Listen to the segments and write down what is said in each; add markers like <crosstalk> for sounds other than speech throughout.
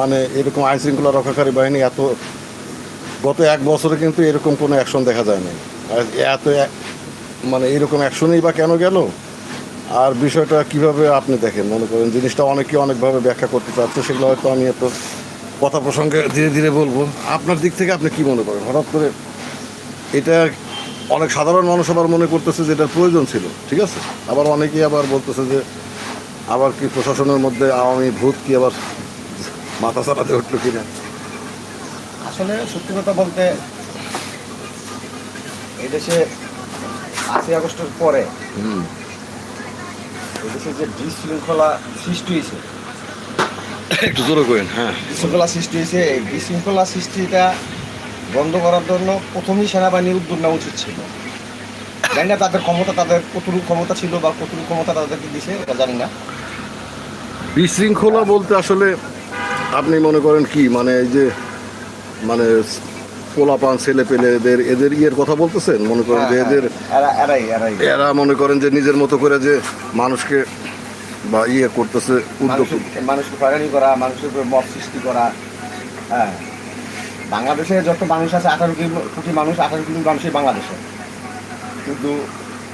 মানে এরকম আইন শৃঙ্খলা রক্ষাকারী বাহিনী এত, গত এক বছরে কিন্তু এরকম কোনো অ্যাকশন দেখা যায়নি। আর এত মানে এরকম অ্যাকশনই বা কেন গেল? আর বিষয়টা কীভাবে আপনি দেখেন? মনে করেন জিনিসটা অনেকে অনেকভাবে ব্যাখ্যা করতে চাচ্ছে, সেগুলো হয়তো আমি এত কথা প্রসঙ্গে ধীরে ধীরে বলব। আপনার দিক থেকে আপনি কি মনে করেন? হঠাৎ করে এটা অনেক সাধারণ মানুষ আবার মনে করতেছে যে এটার প্রয়োজন ছিল, ঠিক আছে? আবার অনেকেই আবার বলতেছে যে আবার কি প্রশাসনের মধ্যে আওয়ামী ভূত কি আবার মাথা চালাতে উঠল কিনা? আসলে সত্যি কথা বলতে এই দেশে পাঁচই আগস্টের পরে হুম। এই দেশে যে বিশৃঙ্খলা সৃষ্টি হয়েছে একটু জোরে করেন হ্যাঁ। বিশৃঙ্খলা সৃষ্টি হয়েছে এই বিশৃঙ্খলা সৃষ্টিটা বন্ধ করার জন্য প্রথমেই সেনাবাহিনীর উদ্যোগ নেওয়া উচিত ছিল। জানি না তাদের ক্ষমতা তাদের কতটুকু ক্ষমতা ছিল বা কতটুকু ক্ষমতা তাদেরকে দিছে এটা জানি না। বিশৃঙ্খলা বলতে আসলে আপনি মনে করেন কি মানে এই যে মানে পোলাপান ছেলে পেলে এদের এদের ইয়ের কথা বলতেছেন? মনে করেন যে হ্যাঁ, এদের হ্যাঁ, এরা মনে করেন যে নিজের মতো করে যে মানুষকে বা ইয়ে করতেছে উদ্যোগ মানুষকে হয়রানি করা মানুষের উপরে মত সৃষ্টি করা হ্যাঁ। বাংলাদেশে যত মানুষ আছে আঠারো কোটি মানুষ আঠারো কোটি মানুষই বাংলাদেশে। কিন্তু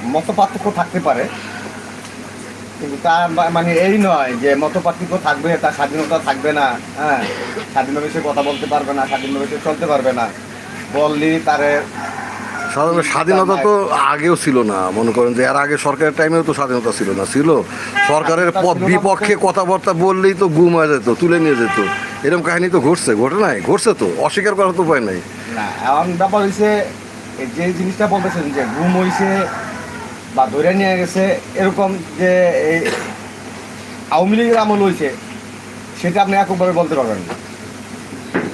মত পার্থক্য থাকতে পারে। কিন্তু তার বা- মানে এই নয় যে মত পার্থক্য থাকবে তার স্বাধীনতা থাকবে না। হ্যাঁ স্বাধীনভাবে সে কথা বলতে পারবে না স্বাধীনভাবে সে চলতে পারবে না। বললি তারে স্বাধীনতা তো আগেও ছিল না মনে করেন যে এর আগে সরকারের টাইমেও তো স্বাধীনতা ছিল না ছিল। সরকারের ছিল না বিপক্ষে কথাবার্তা বললেই তো গুম হয়ে যেত তুলে নিয়ে যেত। এরকম কাহিনী তো ঘটছে ঘটে নাই ঘটছে তো অস্বীকার করার তো উপায় নাই। না এমন ব্যাপার হয়েছে যে জিনিসটা বলতেছেন যে গুম হয়েছে বা ধরে নিয়ে গেছে এরকম যে এই আওয়ামী লীগের আমল হয়েছে সেটা আপনি এককভাবে বলতে পারবেন না।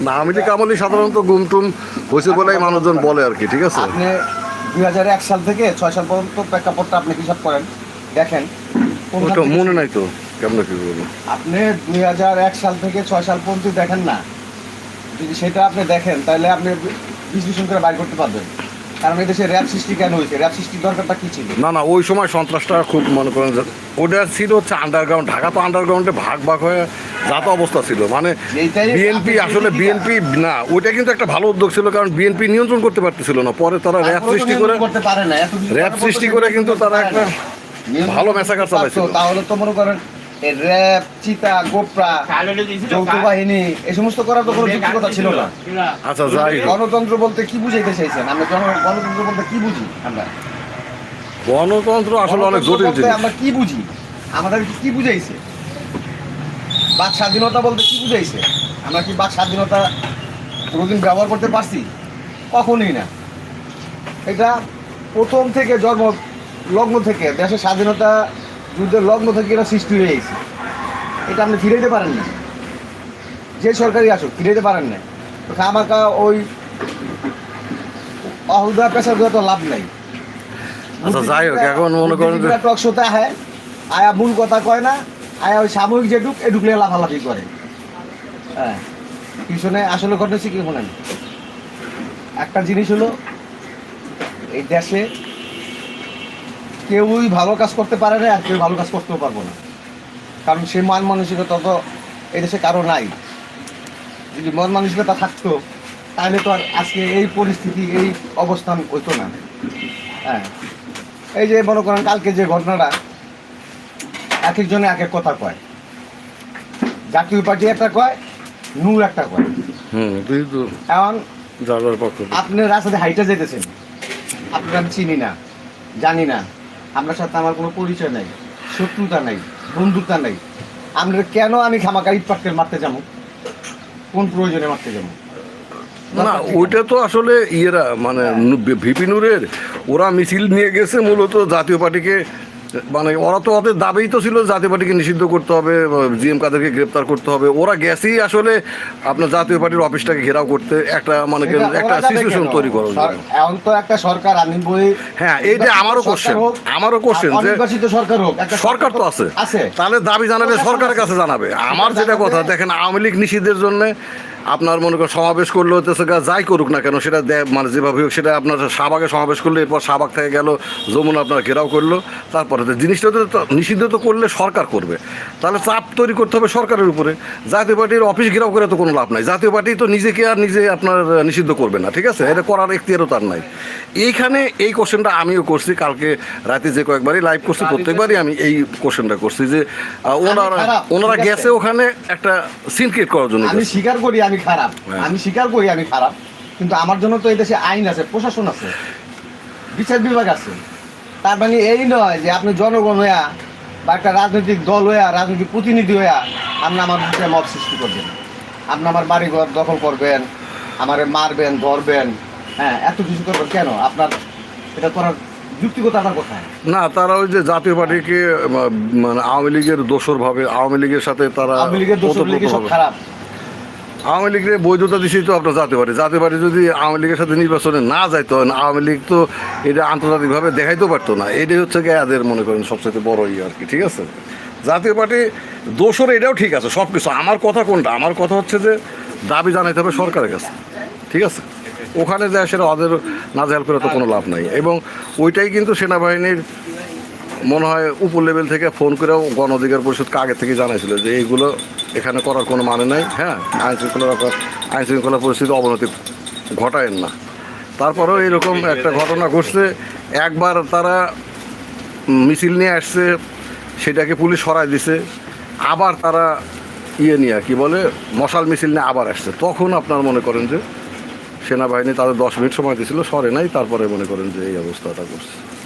না আমি তো কামলি সাধারণত গুম টুম হয়েছে বলেই মানুষজন বলে আর কি ঠিক আছে? আপনি দুই হাজার এক সাল থেকে ছয় সাল পর্যন্ত প্রেক্ষাপটটা আপনি হিসাব করেন দেখেন ওটা মনে নাই তো কেমন কি বলব? আপনি দুই হাজার এক সাল থেকে ছয় সাল পর্যন্ত দেখেন না। যদি সেটা আপনি দেখেন তাহলে আপনি বিশ্লেষণ করে বাইর করতে পারবেন। কারণ এদেশে র্যাব সৃষ্টি কেন হয়েছে? র্যাব সৃষ্টির দরকারটা কী ছিল? না না ওই সময় সন্ত্রাসটা খুব মনে করেন ওটা ছিল হচ্ছে আন্ডারগ্রাউন্ড ঢাকা তো আন্ডারগ্রাউন্ডে ভাগ ভাগ হয়ে যাত অবস্থা ছিল। মানে বিএনপি আসলে বিএনপি না ওইটা কিন্তু একটা ভালো উদ্যোগ ছিল কারণ বিএনপি নিয়ন্ত্রণ করতে পারতেছিল না। পরে তারা র্যাব সৃষ্টি করে করতে পারে না। এত র্যাব সৃষ্টি করে কিন্তু তারা একটা ভালো মেসাকার চালাইছিল। তাহলে তো মনে করেন র্যাব চিতা গোপরা যৌথ বাহিনী এই সমস্ত করার তো কোনো যুক্তিকতা ছিল না। আচ্ছা যাই গণতন্ত্র বলতে কি বুঝাইতে চাইছেন? আমরা জন- গণতন্ত্র বলতে কি বুঝি আমরা? গণতন্ত্র আসলে অনেক জটিল বলতে জিনিস। আমরা কি বুঝি? আমাদের কি বুঝাইছে? বাক স্বাধীনতা বলতে কি বুঝাইছে? আমরা কি বাক স্বাধীনতা কোনোদিন ব্যবহার করতে পারছি? কখনই না। এটা প্রথম থেকে জন্ম লগ্ন থেকে দেশের স্বাধীনতা যুদ্ধের লগ্ন থেকে এটা সৃষ্টি হয়ে গেছে। এটা আপনি ফিরাইতে পারেন না যে সরকারই আসুক ফিরাইতে পারেন না তো খামাকা ওই অহুদা পেশা দেওয়া তো লাভ নাই। আচ্ছা যাই হোক এখন মনে করেন টক শোতে আহে আয়া মূল কথা কয় না আয়া ওই সাময়িক যে ঢুক এ ঢুকলে লাফালাফি করে। হ্যাঁ পিছনে আসলে ঘটেছে কি শোনেন? একটা জিনিস হলো এই দেশে কেউই ভালো কাজ করতে পারে না আর কেউ ভালো কাজ করতেও পারব না। কারণ সে মান মানসিকতা তো এই দেশে কারও নাই। যদি মন মানসিকতা থাকতো তাহলে তো আর আজকে এই পরিস্থিতি এই অবস্থান হইতো না। হ্যাঁ। এই যে মনে করেন কালকে যে ঘটনাটা এক একজনে এক এক কথা কয়। জাতীয় পার্টি একটা কয় নূর একটা কয়। হুম তুই তো এখন আপনি রাস্তাতে হাইটে যেতেছেন। আপনার আমি চিনি না জানি না। আপনার সাথে আমার কোনো পরিচয় নাই শত্রুতা নাই বন্ধুতা নাই। আপনার কেন আমি খামাকা ইট পাটকেল মারতে যাব? কোন প্রয়োজনে মারতে যাব? না ওইটা তো আসলে ইয়েরা মানে ভিপি নুরের ওরা মিছিল নিয়ে গেছে মূলত জাতীয় পার্টিকে মানে ওরা তো ওদের দাবিই তো ছিল জাতীয় পার্টিকে নিষিদ্ধ করতে হবে জিএম কাদেরকে গ্রেপ্তার করতে হবে। ওরা গেছেই আসলে আপনার জাতীয় পার্টির অফিসটাকে ঘেরাও করতে একটা মানে একটা সিচুয়েশন তৈরি করার জন্য। এখন তো একটা সরকার আমি বই হ্যাঁ এইটা আমারও কোশ্চেন আমারও কোশ্চেন যে সরকার হোক একটা সরকার তো আছে। আছে। তাহলে দাবি জানাবে সরকারের কাছে জানাবে। আমার যেটা কথা দেখেন আওয়ামী লীগ নিষিদ্ধের জন্য আপনার মনে করেন সমাবেশ করলে হতেছে যাই করুক না কেন সেটা মানে যেভাবে হোক সেটা আপনার শাহবাগে সমাবেশ করলে এরপর শাহবাগ থেকে গেল যমুনা আপনার ঘেরাও করল তারপরে জিনিসটা তো নিষিদ্ধ তো করলে সরকার করবে। তাহলে চাপ তৈরি করতে হবে সরকারের উপরে। জাতীয় পার্টির অফিস ঘেরাও করে তো কোনো লাভ নাই। জাতীয় পার্টি তো নিজেকে আর নিজে আপনার নিষিদ্ধ করবে না ঠিক আছে? এটা করার এখতিয়ারও তার নাই। এইখানে এই কোশ্চেনটা আমিও করছি কালকে রাতে যে কয়েকবারই লাইভ করছি প্রত্যেকবারই আমি এই কোশ্চেনটা করছি যে ওনারা ওনারা গেছে ওখানে একটা সিন ক্রিয়েট করার জন্য আমি স্বীকার করি আমি খারাপ। হ্যাঁ। আমি স্বীকার করি আমি খারাপ কিন্তু আমার জন্য তো এই দেশে আইন আছে প্রশাসন আছে বিচার বিভাগ আছে। তার মানে এই নয় যে আপনি জনগণ হইয়া বা একটা রাজনৈতিক দল হইয়া রাজনৈতিক প্রতিনিধি হইয়া আপনি আমার মুখে মত সৃষ্টি করবেন। আপনি আমার বাড়িঘর দখল করবেন আমারে মারবেন ধরবেন হ্যাঁ এত কিছু করবেন কেন? আপনার এটা করার কোথায় না তারা ওই যে জাতীয় পার্টিকে মানে আওয়ামী লীগের দোসর ভাবে আওয়ামী লীগের সাথে তারা আওয়ামী লীগের দোষর সব খারাপ। আওয়ামী লীগের বৈধতা দিছেই তো আপনার জাতীয় পার্টি। জাতীয় পার্টি যদি আওয়ামী লীগের সাথে নির্বাচনে না যাইতো আওয়ামী লীগ তো এটা আন্তর্জাতিকভাবে দেখাইতেও পারতো না। এটাই হচ্ছে গিয়ে এদের মনে করেন সবচেয়ে বড় ইয়ে আর কি, ঠিক আছে? জাতীয় পার্টি দোষর এটাও ঠিক আছে সব কিছু আমার কথা কোনটা? আমার কথা হচ্ছে যে দাবি জানাইতে হবে সরকারের কাছে, ঠিক আছে? ওখানে যায় সেটা ওদের নাজেহাল করে তো কোনো লাভ নাই। এবং ওইটাই কিন্তু সেনাবাহিনীর মনে হয় উপর লেভেল থেকে ফোন করেও গণ অধিকার পরিষদকে আগে থেকে জানাইছিল যে এইগুলো এখানে করার কোনো মানে নাই হ্যাঁ? আইন শৃঙ্খলা আইন শৃঙ্খলা পরিস্থিতি অবনতি ঘটায়েন না। তারপরেও এরকম একটা ঘটনা ঘটছে, একবার তারা মিছিল নিয়ে আসছে, সেটাকে পুলিশ সরাই দিছে, আবার তারা ইয়ে নিয়ে, কি বলে, মশাল মিছিল নিয়ে আবার আসছে। তখন আপনার মনে করেন যে সেনাবাহিনী তাদের দশ মিনিট সময় দিয়েছিল, সরে নাই, তারপরে মনে করেন যে এই অবস্থাটা করছে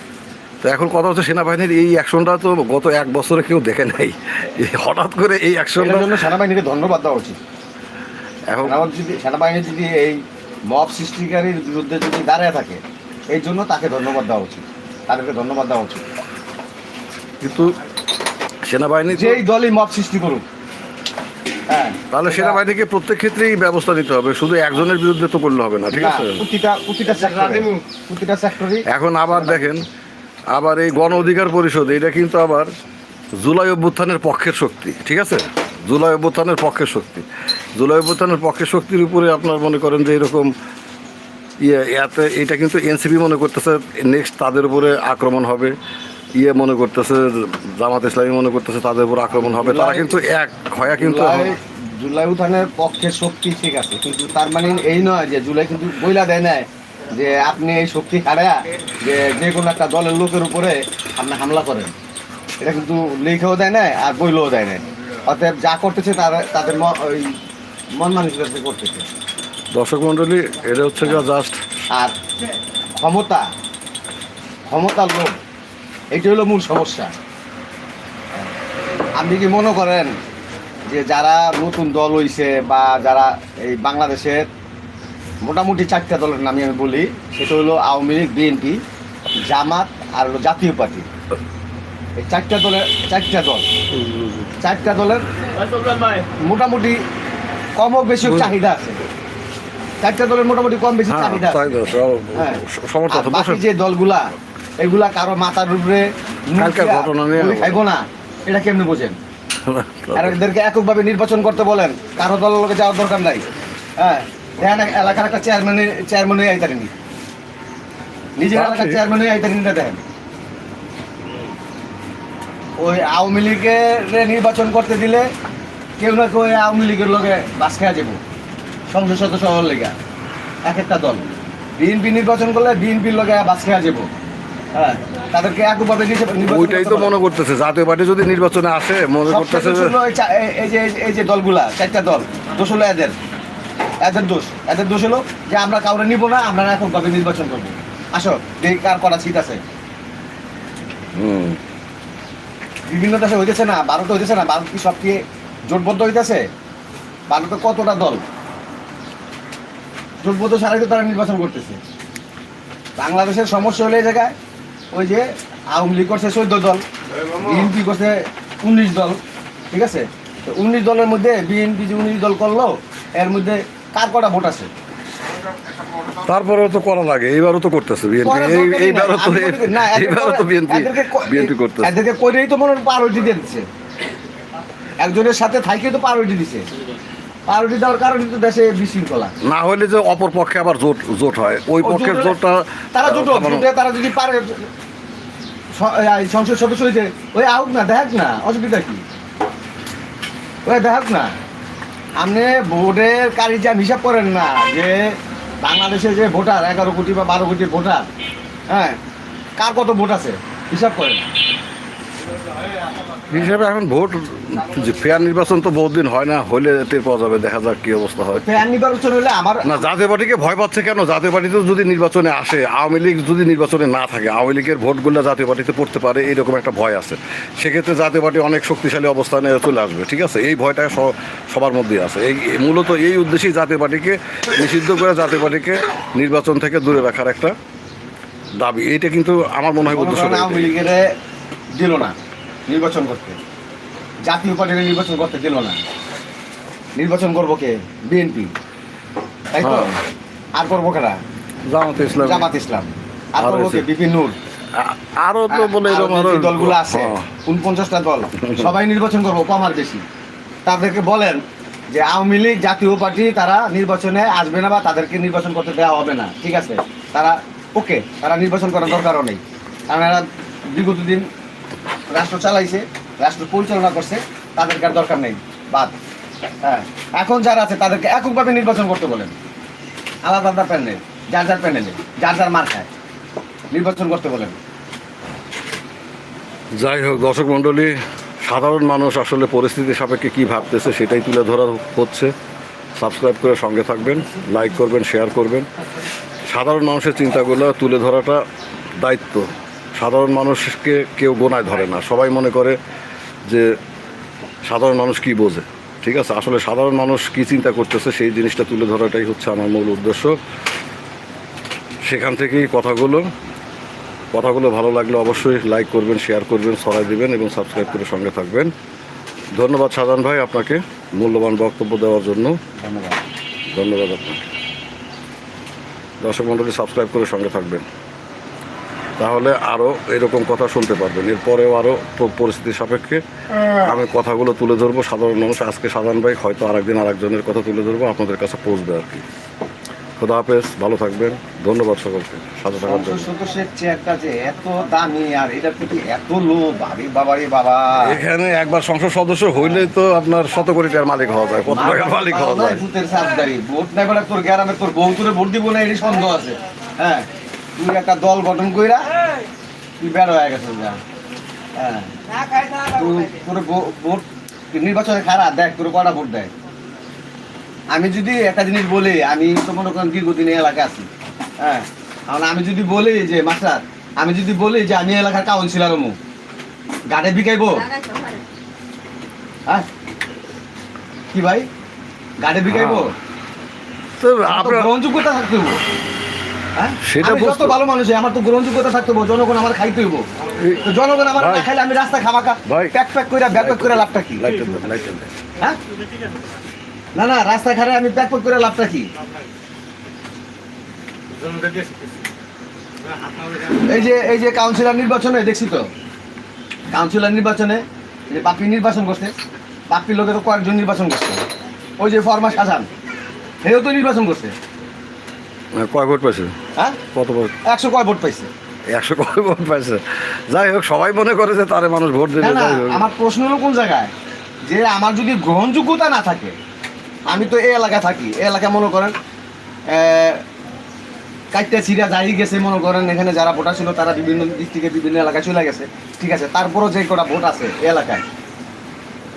তো এখন কথা হচ্ছে সেনাবাহিনীর এই অ্যাকশনটা তো গত এক বছরে কেউ দেখে নাই। এই হঠাৎ করে এই অ্যাকশনটা এটার জন্য সেনাবাহিনীকে ধন্যবাদ দেওয়া উচিত। এখন সেনাবাহিনী যদি সেনাবাহিনী যদি এই মব সৃষ্টিকারীর বিরুদ্ধে যদি দাঁড়িয়ে থাকে এই জন্য তাকে ধন্যবাদ দেওয়া উচিত। তাদেরকে ধন্যবাদ দেওয়া উচিত। কিন্তু সেনাবাহিনী যেই দলই মব সৃষ্টি করুক। হ্যাঁ তাহলে সেনাবাহিনীকে প্রত্যেক ক্ষেত্রেই ব্যবস্থা নিতে হবে। শুধু একজনের বিরুদ্ধে তো করলে হবে না ঠিক আছে? প্রতিটা প্রতিটা সেক্টরে এখন আবার দেখেন আবার এই গণ অধিকার পরিষদ এটা কিন্তু আবার জুলাই অভ্যুত্থানের পক্ষের শক্তি ঠিক আছে? জুলাই অভ্যুত্থানের পক্ষের শক্তি। জুলাই অভ্যুত্থানের পক্ষের শক্তির উপরে আপনার মনে করেন যে এরকম ইয়ে এতে এটা কিন্তু এনসিপি মনে করতেছে নেক্সট তাদের উপরে আক্রমণ হবে। ইয়ে মনে করতেছে জামাত ইসলামী মনে করতেছে তাদের উপর আক্রমণ হবে। তারা কিন্তু এক হয়া কিন্তু জুলাই উত্থানের পক্ষে শক্তি ঠিক আছে কিন্তু তার মানে এই নয় যে জুলাই কিন্তু বইলা দেয় নাই। যে আপনি এই শক্তি হারায়া যে যে কোনো একটা দলের লোকের উপরে আপনি হামলা করেন। এটা কিন্তু লিখেও দেয় নাই আর বইলেও দেয় নাই। অতএব যা করতেছে তারা তাদের ওই মন মানসিকতা করতেছে। দর্শক মণ্ডলী এটা হচ্ছে জাস্ট আর ক্ষমতা ক্ষমতার লোক এইটা হলো মূল সমস্যা। আপনি কি মনে করেন যে যারা নতুন দল হইছে বা যারা এই বাংলাদেশের মোটামুটি চারটা দলের নামে আমি বলি। সেটা হলো আওয়ামী লীগ বিএনপি জামাত আর হলো জাতীয় পার্টি। এই চারটা দলের চারটা দল। চারটা দলের মোটামুটি কম বেশি চাহিদা আছে। চারটা দলের মোটামুটি কম বেশি হ্যাঁ চাহিদা হ্যাঁ। বাকি যে দলগুলা এগুলা কারও মাথার উপরে না। এটা কেমনে বোঝেন? <laughs> আর এদেরকে এককভাবে নির্বাচন করতে বলেন কারও দলের লোকে যাওয়ার দরকার নাই। হ্যাঁ। এলাকার একটা চেয়ারম্যানের চেয়ারম্যান হয়ে আইতারিনি নিজের এলাকার চেয়ারম্যান হয়ে আইতারিনি দেখেন। ওই আওয়ামী লীগের নির্বাচন করতে দিলে কেউ না কেউ আওয়ামী লীগের লোকে বাস খেয়া যাব সংসদ সদস্য হওয়ার লেগা। এক একটা দল। বিএনপি নির্বাচন করলে বিএনপির লোকে বাস খেয়া যাব হ্যাঁ তাদেরকে ওইটাই তো মনে করতেছে জাতীয় পার্টি যদি নির্বাচনে আসে মনে করতেছে এই যে এই যে দলগুলা চারটা দল দোষ এদের। এদের দোষ এদের দোষ হলো যে আমরা কাউরে নিব না আমরা এখন কবে নির্বাচন করব? আসো দেখি কার করা শীত আছে। বিভিন্ন দেশে হইতেছে না ভারতে হইতেছে না ভারত কি সব কি জোটবদ্ধ হইতেছে? ভারতে কতটা দল? জোটবদ্ধ ছাড়াই তো তারা নির্বাচন করতেছে। বাংলাদেশের সমস্যা হলে এই জায়গায় ওই যে আওয়ামী লীগ করছে চোদ্দ দল বিএনপি করছে উনিশ দল ঠিক আছে? তো উনিশ দলের মধ্যে বিএনপি যে উনিশ দল করল এর মধ্যে কার কটা ভোট আছে? তারপরেও তো করা লাগে এইবারও তো করতেছে বিএনপি। এইবারও তো এইবারও তো বিএনপি বিএনপি করতেছে। এদেরকে করেই তো মনে পারোটি দিয়ে দিচ্ছে। একজনের সাথে থাইকে তো পারোটি দিছে। পাউরুটি দেওয়ার কারণে তো দেশে বিশৃঙ্খলা। না হলে যে অপর পক্ষে আবার জোট জোট হয়। ওই পক্ষের জোট- জোটটা তারা জোট তারা যদি পারে সংসদ সদস্য হইতে ওই আউক না দেখ না অসুবিধা কি? ওই দেখ না। আপনি ভোটের কারি কারিজাম হিসাব করেন না যে বাংলাদেশে যে ভোটার, এগারো কোটি বা বারো কোটি ভোটার হ্যাঁ কার কত ভোট আছে? হিসাব করেন। হিসেবে এখন ভোট ফেয়ার নির্বাচন তো বহুদিন হয় না হলে টের পাওয়া যাবে দেখা যাক কি অবস্থা হয়। ফ্যান নির্বাচন হলে আমার না জাতীয় পার্টিকে ভয় পাচ্ছে কেন? জাতীয় পার্টিতে যদি নির্বাচনে আসে আওয়ামী লীগ যদি নির্বাচনে না থাকে আওয়ামী লীগের ভোটগুলো জাতীয় পার্টিতে পড়তে পারে এরকম একটা ভয় আছে। সেক্ষেত্রে জাতীয় পার্টি অনেক শক্তিশালী অবস্থানে চলে আসবে ঠিক আছে? এই ভয়টা সবার মধ্যেই আছে। এই মূলত এই উদ্দেশ্যেই জাতীয় পার্টিকে নিষিদ্ধ করে জাতীয় পার্টিকে নির্বাচন থেকে দূরে রাখার একটা দাবি। এইটা কিন্তু আমার মনে হয় উদ্দেশ্য আওয়ামী লীগের দিল না। নির্বাচন করতে। জাতীয় পার্টির নির্বাচন করতে দিল না। নির্বাচন করব কে? বিএনপি। তাই তো? হ্যাঁ। আর করব কারা? জামাত ইসলাম। জামাত ইসলাম। আর করব কে? বিপিন নূর। আরও তো বলে দলগুলো আছে হ্যাঁ। উনপঞ্চাশটা দল সবাই নির্বাচন করব কম আর বেশি। তাদেরকে বলেন যে আওয়ামী লীগ জাতীয় পার্টি তারা নির্বাচনে আসবে না বা তাদেরকে নির্বাচন করতে দেওয়া হবে না। ঠিক আছে? তারা ওকে তারা নির্বাচন করার দরকারও নেই। কারণ এরা বিগত দিন রাষ্ট্র চালাইছে, রাষ্ট্র পরিচালনা করছে, তাদেরকে আর দরকার নেই। বাদ। হ্যাঁ এখন যারা আছে, তাদেরকে এককভাবে নির্বাচন করতে বলেন। আলাদা আলাদা প্যানেল, যার যার প্যানেলে, যার যার মার খায়, নির্বাচন করতে বলেন। যাই হোক, দর্শক মণ্ডলী, সাধারণ মানুষ আসলে পরিস্থিতি সাপেক্ষে কী ভাবতেছে সেটাই তুলে ধরা হচ্ছে। সাবস্ক্রাইব করে সঙ্গে থাকবেন, লাইক করবেন, শেয়ার করবেন। সাধারণ মানুষের চিন্তাগুলো তুলে ধরাটা দায়িত্ব। সাধারণ মানুষকে কেউ গোনায় ধরে না। সবাই মনে করে যে সাধারণ মানুষ কি বোঝে? ঠিক আছে? আসলে সাধারণ মানুষ কি চিন্তা করতেছে সেই জিনিসটা তুলে ধরাটাই হচ্ছে আমার মূল উদ্দেশ্য। সেখান থেকেই কথাগুলো। কথাগুলো ভালো লাগলে অবশ্যই লাইক করবেন শেয়ার করবেন সরাই দিবেন এবং সাবস্ক্রাইব করে সঙ্গে থাকবেন। ধন্যবাদ সাধারণ ভাই আপনাকে মূল্যবান বক্তব্য দেওয়ার জন্য। ধন্যবাদ। ধন্যবাদ আপনাকে। দর্শক মণ্ডলী সাবস্ক্রাইব করে সঙ্গে থাকবেন। তাহলে আরও এরকম কথা শুনতে পারবেন। এরপরেও আরও পরিস্থিতির সাপেক্ষে আমি কথাগুলো তুলে ধরবো। সাধারণ মানুষ আজকে সাধারণ ভাই হয়তো আরেকদিন আরেকজনের কথা তুলে ধরবো আপনাদের কাছে পৌঁছবে আর কি। খোদা হাফেজ ভালো থাকবেন। ধন্যবাদ সকলকে সাথে থাকার জন্য। সদস্যের চেয়ারটা যে এত দামি আর এটার প্রতি এত লোভ বাবা এখানে একবার সংসদ সদস্য হইলেই তো আপনার শত কোটি টাকার মালিক হওয়া যায় কত টাকার মালিক হওয়া যায় ভূতের ভোট বেড়া তোর গ্রামে তোর বউ তোরে ভোট দিব না এরই সন্দেহ আছে। হ্যাঁ। তুই একটা দল গঠন কইরা তুই বের হয়ে গেছে যা। হ্যাঁ। তুই- তোর ভোট নির্বাচনে খারাপ দেখ তোর কটা ভোট দেয়? আমি যদি একটা জিনিস বলি আমি তো মনে করেন দীর্ঘদিন এলাকায় আছি। হ্যাঁ। কারণ আমি যদি বলি যে মাস্টার আমি যদি বলি যে আমি এলাকার কাউন্সিলর হমু গাড়ি বিকাইবো? হ্যাঁ। কি ভাই? গাড়ি বিকাইবো? তো আমার আপনার গ্রহণযোগ্যতা থাকতে সেটা আমি যত ভালো মানুষ আমার তো গ্রহণযোগ্যতা থাকতে জনগণ আমার খাইতে হইব। জনগণ আমার না খাইলে আমি রাস্তা খামাকা। প্যাক প্যাক করে ব্যাক প্যাক করে লাভটা কি? হ্যাঁ? না না রাস্তা খারে আমি প্যাক প্যাক করে লাভটা কি? এই যে এই যে কাউন্সিলর নির্বাচনে দেখছি তো। কাউন্সিলর নির্বাচনে এই যে বাপি নির্বাচন করছে বাপির লোকে তো কয়েকজন নির্বাচন করছে। ওই যে ফরমা সাজান সেও তো নির্বাচন করছে। কয় ভোট পাইছে? হ্যাঁ? কত ভোট? একশো কয় ভোট পাইছে? একশো কয় ভোট পাইছে। যাই হোক সবাই মনে করে যে তারে মানুষ ভোট দেবে। আমার প্রশ্ন হলো কোন জায়গায়? যে আমার যদি গ্রহণযোগ্যতা না থাকে আমি তো এই এলাকায় থাকি এই এলাকায় মনে করেন কাইটটা ছিঁড়া যাই গেছে মনে করেন এখানে যারা ভোটার ছিল তারা বিভিন্ন দিক থেকে বিভিন্ন এলাকায় চলে গেছে ঠিক আছে? তারপরও যে কটা ভোট আছে এই এলাকায়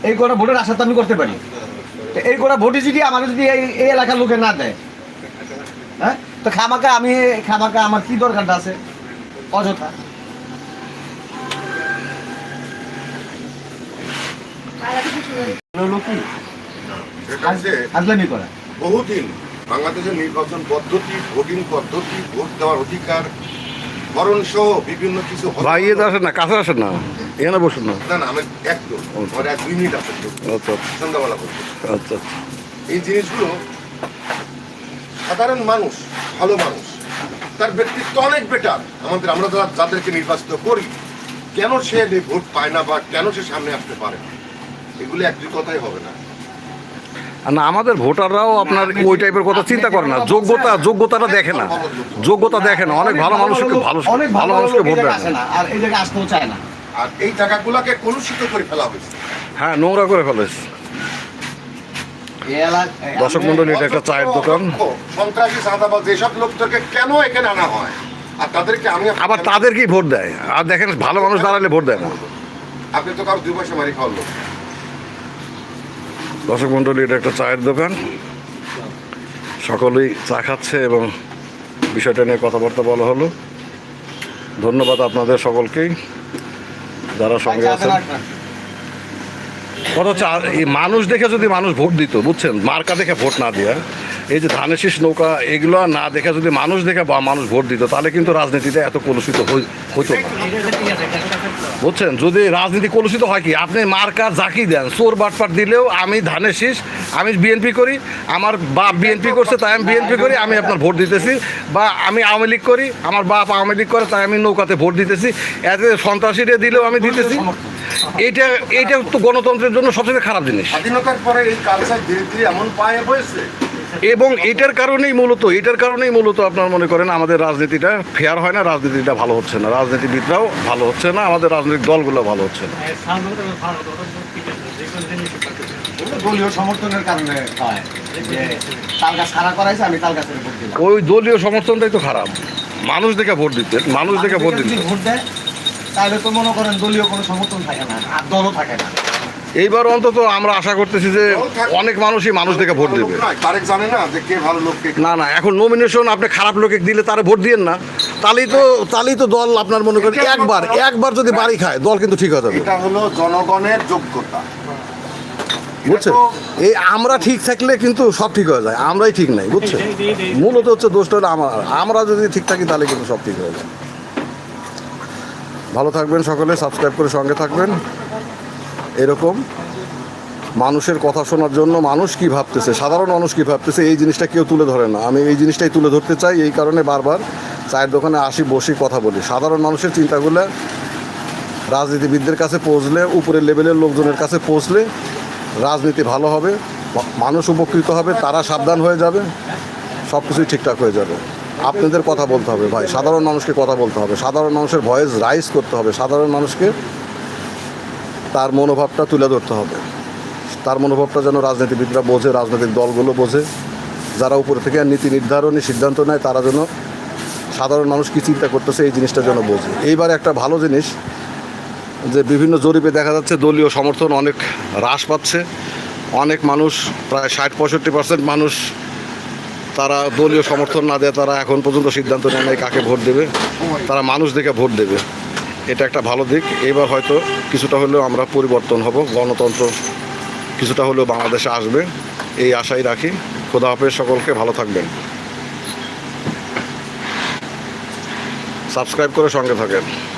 এই কটা ভোটের আশা তো আমি করতে পারি। এই কটা ভোটই যদি আমার যদি এই এলাকার লোকে না দেয় হ্যাঁ? তো খামাকা আমি খামাকা আমার কি দরকারটা আছে? অযথা। বহুদিন বাংলাদেশের নির্বাচন পদ্ধতি ভোটিং পদ্ধতি ভোট দেওয়ার অধিকার বরণ সহ বিভিন্ন কিছু ভাই আসেন না কাছে আসেন না। এখানে বসুন না। না না আমি একদম। আমার এক দুই মিনিট আছে তো, আচ্ছা। সন্ধ্যাবেলা করতে আচ্ছা। এই জিনিসগুলো সাধারণ মানুষ ভালো মানুষ তার ব্যক্তিত্ব অনেক বেটার আমাদের আমরা যারা যাদেরকে নির্বাচিত করি কেন সে ভোট পায় না বা কেন সে সামনে আসতে পারে? এগুলি একটি কথাই হবে না। আর না আমাদের ভোটাররাও আপনার ওই টাইপের কথা চিন্তা করে না। যোগ্যতা যোগ্যতাটা দেখে না। যোগ্যতা। দেখে না। অনেক ভালো মানুষকে ভালো অনেক ভালো মানুষকে ভোট দেয় না। আর এই জায়গায় আসতেও চায় না। আর এই জায়গাগুলোকে কলুষিত করে ফেলা হয়েছে। হ্যাঁ নোংরা করে ফেলেছে এই এলাকায় দর্শক মন্ডলী এটা একটা চায়ের দোকান। সন্ত্রাসী চাঁদাবাজ যেসব লোকদেরকে কেন এখানে আনা হয়? আর তাদেরকে আমি আবার তাদেরকেই ভোট দেয়। আর দেখেন ভালো মানুষ দাঁড়ালে ভোট দেয় না। আপনি তো কারও দুই পয়সা মারি খাওয়ার লোক। দর্শক মন্ডলী এটা একটা চায়ের দোকান। সকলেই চা খাচ্ছে এবং বিষয়টা নিয়ে কথাবার্তা বলা হলো। ধন্যবাদ আপনাদের সকলকেই যারা সঙ্গে আছেন। এই মানুষ দেখে যদি মানুষ ভোট দিত, বুঝছেন? মার্কা দেখে ভোট না দিয়া, এই যে ধানের শীষ নৌকা, এগুলো না দেখে যদি মানুষ দেখে বা মানুষ ভোট দিত, তাহলে কিন্তু রাজনীতিতে এত কলুষিত হই- হইতো না। বুঝছেন? যদি রাজনীতি কলুষিত হয় কি? আপনি মার্কার জাকি দেন, চোর বাটপাট দিলেও আমি ধানের শীষ, আমি বিএনপি করি, আমার বাপ বিএনপি করছে, তাই আমি বিএনপি করি, আমি আপনার ভোট দিতেছি, বা আমি আওয়ামী লীগ করি, আমার বাপ আওয়ামী লীগ করে, তাই আমি নৌকাতে ভোট দিতেছি, এতে সন্ত্রাসীরা দিলেও আমি দিতেছি। এইটা এইটা তো গণতন্ত্রের জন্য সবচেয়ে খারাপ জিনিস। স্বাধীনতার পরে এই কালচার ধীরে ধীরে এমন পায়ে বয়েছে। এবং এটার কারণেই মূলত এটার কারণেই মূলত আপনার মনে করেন আমাদের রাজনীতিটা ফেয়ার হয় না রাজনীতিটা ভালো হচ্ছে না। রাজনীতিবিদরাও ভালো হচ্ছে না আমাদের রাজনৈতিক দলগুলো ভালো হচ্ছে না। দলীয় সমর্থনের কারণে হয় যে তাল গাছ খাড়া করাইছে আমি তাল গাছের ভোট দিলাম। ওই দলীয় সমর্থনটাই তো খারাপ। মানুষ দেখে ভোট দিতে মানুষ দেখে ভোট দিতে ভোট দেয় তাহলে তো মনে করেন দলীয় কোনো সমর্থন থাকে না আর দলও থাকে না। এইবার অন্তত আমরা আশা করতেছি যে অনেক মানুষই মানুষ দেখে ভোট দেবে। তারেক জানে না যে কে ভালো লোক না না এখন নমিনেশন আপনি খারাপ লোকে দিলে তারা ভোট দিয়েন না। তাহলেই তো তাহলেই তো দল আপনার মনে করেন একবার একবার যদি বাড়ি খায় দল কিন্তু ঠিক হয়ে যাবে। এটা হলো জনগণের যোগ্যতা। বুঝছেন? এই আমরা ঠিক থাকলে কিন্তু সব ঠিক হয়ে যায় আমরাই ঠিক নাই বুঝছেন? মূলত হচ্ছে দোষটা হলো আমার আমরা যদি ঠিক থাকি তাহলে কিন্তু সব ঠিক হয়ে যায়। ভালো থাকবেন সকলে সাবস্ক্রাইব করে সঙ্গে থাকবেন। এরকম মানুষের কথা শোনার জন্য মানুষ কি ভাবতেছে? সাধারণ মানুষ কি ভাবতেছে? এই জিনিসটা কেউ তুলে ধরে না। আমি এই জিনিসটাই তুলে ধরতে চাই, এই কারণে বারবার চায়ের দোকানে আসি, বসি, কথা বলি। সাধারণ মানুষের চিন্তাগুলো রাজনীতিবিদদের কাছে পৌঁছলে, উপরের লেভেলের লোকজনের কাছে পৌঁছলে রাজনীতি ভালো হবে মানুষ উপকৃত হবে, তারা সাবধান হয়ে যাবে সব কিছুই ঠিকঠাক হয়ে যাবে। আপনাদের কথা বলতে হবে ভাই, সাধারণ মানুষকে কথা বলতে হবে, সাধারণ মানুষের ভয়েস রাইজ করতে হবে, সাধারণ মানুষকে তার মনোভাবটা তুলে ধরতে হবে। তার মনোভাবটা যেন রাজনীতিবিদরা বোঝে, রাজনৈতিক দলগুলো বোঝে। যারা উপরে থেকে নীতি নির্ধারণী সিদ্ধান্ত নেয়, তারা যেন সাধারণ মানুষ কী চিন্তা করতেছে, এই জিনিসটা যেন বোঝে। এইবার একটা ভালো জিনিস, যে বিভিন্ন জরিপে দেখা যাচ্ছে দলীয় সমর্থন অনেক হ্রাস পাচ্ছে। অনেক মানুষ, প্রায় ষাট, পঁয়ষট্টি পার্সেন্ট মানুষ তারা দলীয় সমর্থন না দেয় তারা এখন পর্যন্ত সিদ্ধান্ত নেয় নাই কাকে ভোট দেবে। তারা মানুষ দেখে ভোট দেবে। এটা একটা ভালো দিক। এবার হয়তো কিছুটা হলেও আমরা পরিবর্তন হব। গণতন্ত্র কিছুটা হলেও বাংলাদেশে আসবে। এই আশাই রাখি। খোদা হাফেজ। সকলকে ভালো থাকবেন। সাবস্ক্রাইব করে সঙ্গে থাকেন।